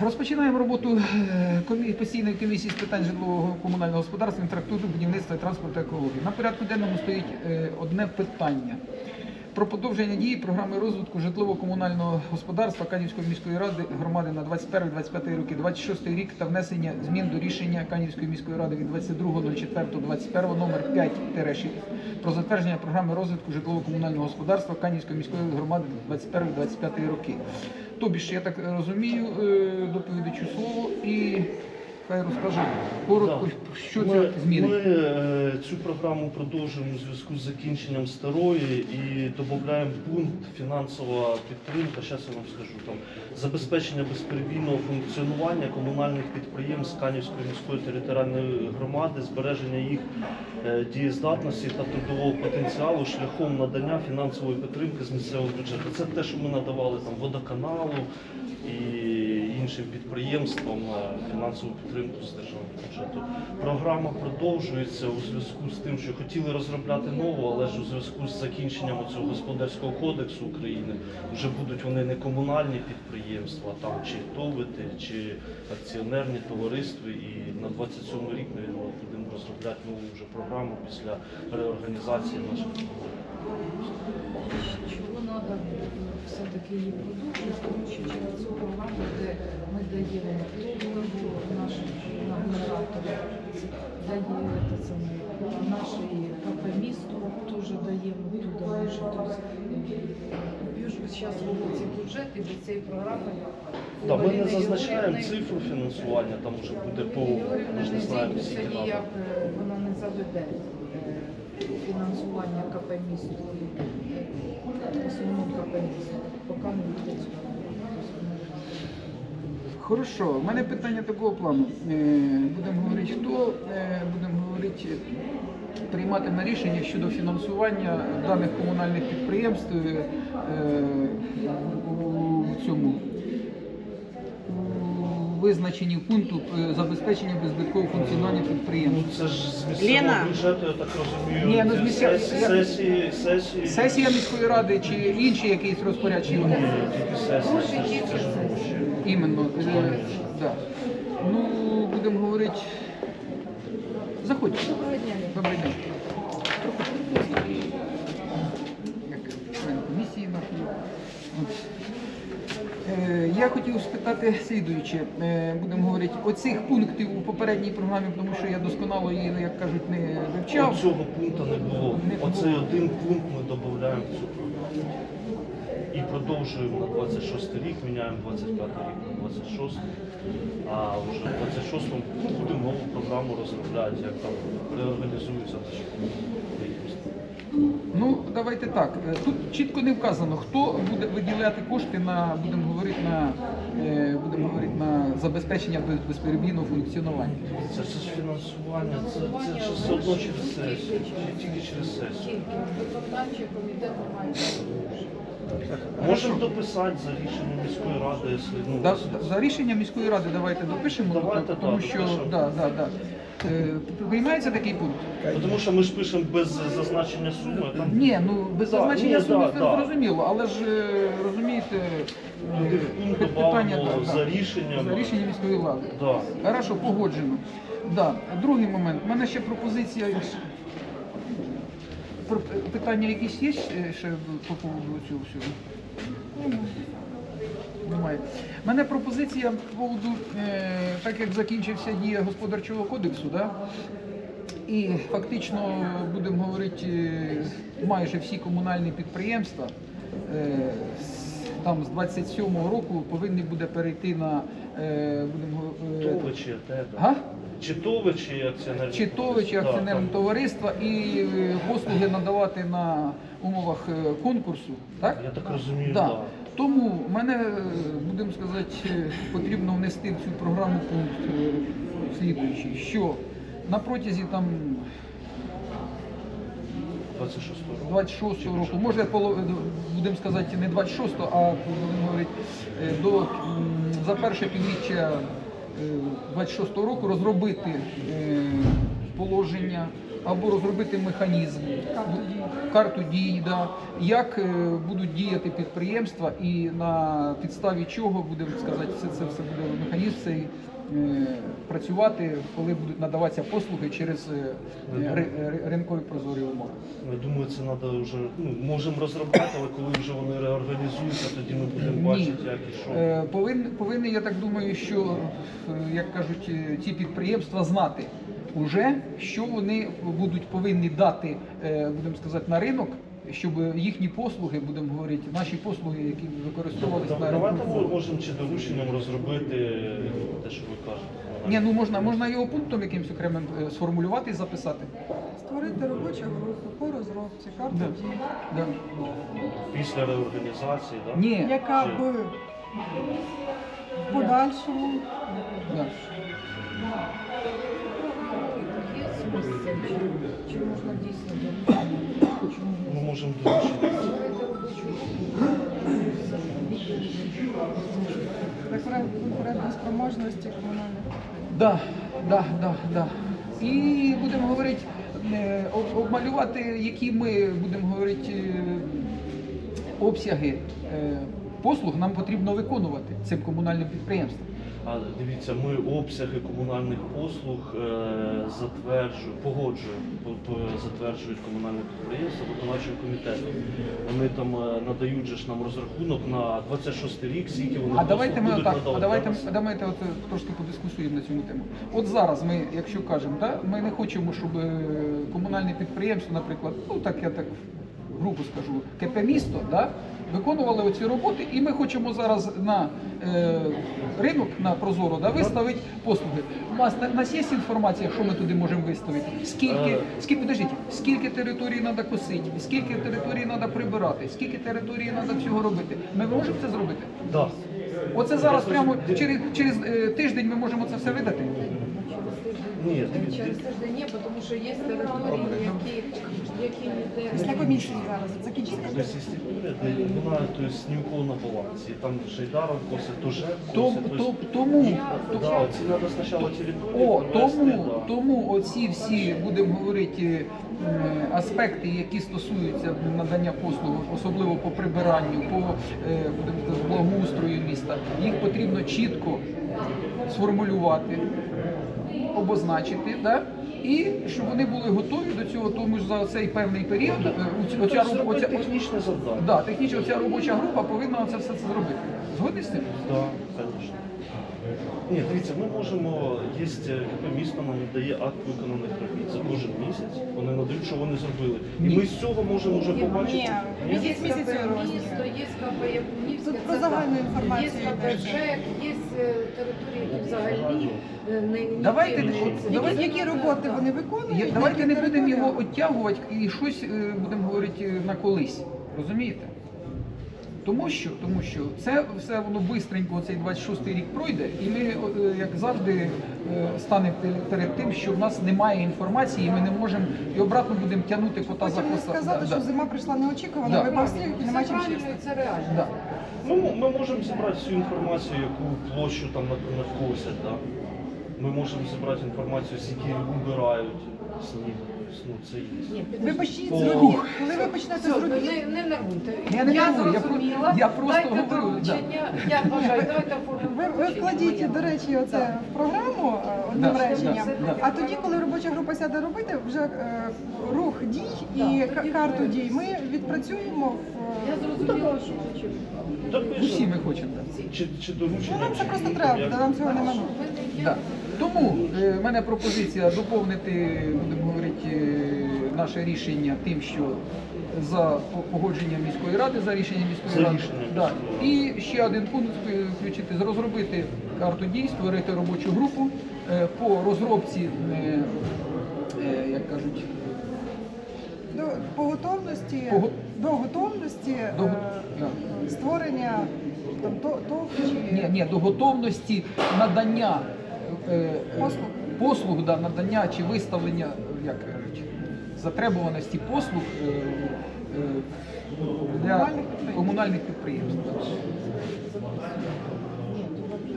Розпочинаємо роботу е, постійної комісії з питань житлового комунального господарства, інфраструктури, будівництва, транспорту екології. На порядку денному стоїть е, одне питання. Про подовження дії програми розвитку житлово-комунального господарства Канівської міської ради громади на 21-25 роки, 26 рік та внесення змін до рішення Канівської міської ради від 22.04.21 номер 5-6 про затвердження програми розвитку житлово-комунального господарства Канівської міської громади на 21-25 роки. Тобі ж я так розумію, е, доповідачу слово і хай розкаже коротко, що ми, це зміни. Ми е, цю програму продовжуємо у зв'язку з закінченням старої і додаємо пункт фінансова підтримка. Зараз я вам скажу там забезпечення безперебійного функціонування комунальних підприємств Канівської міської територіальної громади, збереження їх е, дієздатності та трудового потенціалу шляхом надання фінансової підтримки з місцевого бюджету. Це те, що ми надавали там водоканалу і іншим підприємствам е, фінансову підтримку з державного бюджету. Програма продовжується у зв'язку з тим, що хотіли розробляти нову, але ж у зв'язку з закінченням цього господарського кодексу України вже будуть вони не комунальні підприємства, там чи ТОВИТи, чи акціонерні товариства. І на 27 рік ми будемо розробляти нову вже програму після реорганізації наших. Чого треба все-таки її продовжувати, тому що через цю програму, де ми даємо топливу нашим дає те КП місто теж даємо туди. Зараз робиться бюджет і до цієї програми Да, ми не зазначаємо цифру фінансування, там вже буде по ми ж не знаємо скільки нам. ніяк е, вона не заведе е, фінансування КП місто і основну КП місто, поки не відпрацює. Хорошо, у мене питання такого плану. Е, Будемо говорити, хто е, будемо говорити, прийматиме рішення щодо фінансування даних комунальних підприємств е, у цьому у визначенні пункту забезпечення беззбиткового функціонування Ну підприємств. це ж з місцевого Лена. бюджету, я так розумію. Ні, ну, з місця- сесії, сесії, сесії. Сесія міської ради чи інші якісь розпорядчі органи? Тільки сесії, це ж- гроші. Іменно. Е, да. Ну, будемо говорити. Заходьте. Доброго дня. Добрий день. Як член комісії нашої. Е, Я хотів спитати слідуюче. Е, Будемо говорити, оцих пунктів у попередній програмі, тому що я досконало її, як кажуть, не вивчав. Цього пункту не було. Не було. Оцей один пункт ми додаємо в цю програму. І продовжуємо 26 рік, міняємо 25 рік на 26, а вже в 26-му будемо нову програму розробляти, як там реорганізуються наші. Ну, давайте так. Е, Тут чітко не вказано, хто буде виділяти кошти на, будемо говорити, на, е, будемо говорити, на забезпечення безперебійного функціонування. Це ж фінансування, це, це ж все одно через сесію, тільки через сесію. Виконавчий комітет має. Можемо дописати за рішенням міської ради, якщо ну, Да, за рішення міської ради давайте допишемо, Давайте, тому так, що допишемо. да, да, да. Е, приймається такий пункт? Ну, Тому що ми ж пишемо без зазначення суми, там Ні, ну без Да, зазначення ні, суми да, це да. зрозуміло, але ж е, розумієте, е, пункт питання добавимо за да, рішенням. за рішенням міської влади. Да. Хорошо, погоджено. Да. Другий момент. У мене ще пропозиція. Про- Питання якісь є е, ще по поводу цього всього? Немає. У мене пропозиція по поводу, е, так як закінчився дія господарчого кодексу, да? і фактично, будемо говорити, е, майже всі комунальні підприємства е, там з 27-го року повинні буде перейти на будемо говорити, Тови чи АТ, да. Га? Чи ТОВи, чи акціонерні чи ТОВи, чи Да, акціонерне і е, послуги надавати на умовах е, конкурсу, так? Я так розумію, Да. да. Тому мене, е, будемо сказати, е, потрібно внести в цю програму пункт е, слідуючий, що на протязі там 26 року. 26 року, може поло- будемо сказати не 26, а будемо говорити е, до м, за перше півріччя 26 року розробити е, положення або розробити механізм карту дій, да, як е, будуть діяти підприємства і на підставі чого будемо сказати, все це все буде цей е, працювати, коли будуть надаватися послуги через е, ри- ринкові прозорі умови. Я думаю, це треба вже ну, можемо розробляти, але коли вже вони реорганізуються, тоді ми будемо бачити, як і що. Е, Повинні, повинні, я так думаю, що, е, як кажуть, ті ці підприємства знати уже, що вони будуть повинні дати, е, будемо сказати, на ринок, щоб їхні послуги, будемо говорити, наші послуги, які використовувалися на Давайте ми можемо чи дорученням розробити те, що ви кажете. Ні, ну можна, можна його пунктом якимось окремим е, сформулювати і записати. Створити робочу групу по розробці карти Да. дій, Да. Після реорганізації, так? Ні, яка Чи- б в подальшому да. Смисл, чи, можна дійсно доручення? Ми можемо комунальних. Да, да, да, да. І будемо говорити, е, об- обмалювати, які ми будемо говорити е, обсяги е, послуг нам потрібно виконувати цим комунальним підприємствам. А дивіться, ми обсяги комунальних послуг е, затверджуємо, погоджуємо, по- по- затверджують комунальне підприємство виконавчого комітету. Вони там е, надають же ж нам розрахунок на 26 рік, скільки вони А давайте ми будуть отак, надавати. а давайте, а давайте от е, трошки подискусуємо на цьому тему. От зараз ми, якщо кажемо, да, ми не хочемо, щоб комунальне підприємство, наприклад, ну так я так грубо скажу, КП місто, да, виконували оці роботи, і ми хочемо зараз на е, ринок на Прозоро да, виставити послуги. У нас у нас є інформація, що ми туди можемо виставити? Скільки, Е. скільки, подождіть, скільки території треба косити, скільки території треба прибирати, скільки території треба всього робити. Ми можемо це зробити? Да. Оце зараз прямо через, через е, тиждень ми можемо це все видати. Ні, Через тиждень тому що є території, які, які ніде. Після комісії зараз закінчиться. Вона тобто, ні у кого на балансі. Там Шейдаров косить, то косить. тому, Да, оці треба спочатку територію О, тому, тому оці всі, будемо говорити, аспекти, які стосуються надання послуг, особливо по прибиранню, по е, будемо сказати, благоустрою міста, їх потрібно чітко сформулювати, обозначити, да? і щоб вони були готові до цього, тому що за цей певний період е, оця- оця, оця, технічне завдання. Да, технічно ця робоча група повинна це все це зробити. Згодні з цим? Так, звісно. Ні, дивіться, ми можемо, є КП місто нам дає акт виконаних робіт за кожен місяць. Вони надають, що вони зробили. І Ні. ми з цього можемо вже побачити. Ні. Місяць місяцю Розмір. місто, є Тут про загальну інформацію Є КП є е, території, які взагалі е, не Давайте, не- от, давайте- Які, роботи вони виконують? Я- Давайте не будемо його оттягувати і щось е, будемо говорити на колись. Розумієте? Тому що, тому що це все воно бистренько, цей 26-й рік пройде, і ми, е, як завжди, е, станемо перед тим, що в нас немає інформації, і ми не можемо і обратно будемо тягнути кота за Потім хвоста. сказати, Да, що да. зима прийшла неочікувано, Да. випав сніг і Це немає чим чистити. це реально. Да. Ми, ми можемо зібрати всю інформацію, яку площу там над- надкосять. Да? Ми можемо зібрати інформацію, скільки убирають сніг. Ну, це є. Ви почніть О. з робіт. Коли ви почнете Все, з не, не нервуйте. Я не нервую, я про- зрозуміла. я просто Дайте говорю, да. доручення. Я вважаю, давайте оформимо ви, ви доручення вкладіть, моє. до речі, оце в програму е, одним Да, реченням. да, да. А тоді, коли робоча група сяде робити, вже е, рух дій і карту дій ми відпрацюємо в Я е, зрозуміла, що хочу. Усі ми хочемо. Чи, чи доручення? Ну, нам це просто треба, нам цього не минуло. Да. Тому е, в мене пропозиція доповнити, будемо говорити, е, наше рішення тим, що за по- погодженням міської ради, за рішенням міської За ради. рішенням Да. І ще один пункт е, включити, розробити карту дій, створити робочу групу е, по розробці, е, е, як кажуть, До, по готовності, По го- до готовності До го- е, да. створення там, то, то, чи ні, ні, до готовності надання е, е, Послуг. послуг, да, надання чи виставлення, е, як кажуть, затребуваності послуг е, е, для Комунальних підприємств. комунальних підприємств.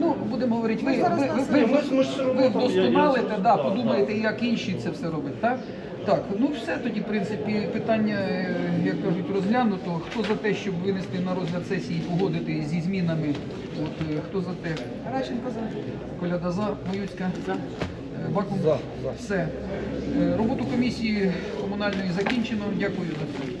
Ну, будемо говорити, ви, ви, ви, ви, все ви вдосконалите, да, подумаєте, як інші це все роблять, так? Так, ну все тоді, в принципі, питання, е, як кажуть, розглянуто. Хто за те, щоб винести на розгляд сесії, і погодити зі змінами? От, е, хто за те? Радченко за. Коляда за, Моюцька за. Бакум за. Все. Е, Роботу комісії комунальної закінчено. Дякую за це.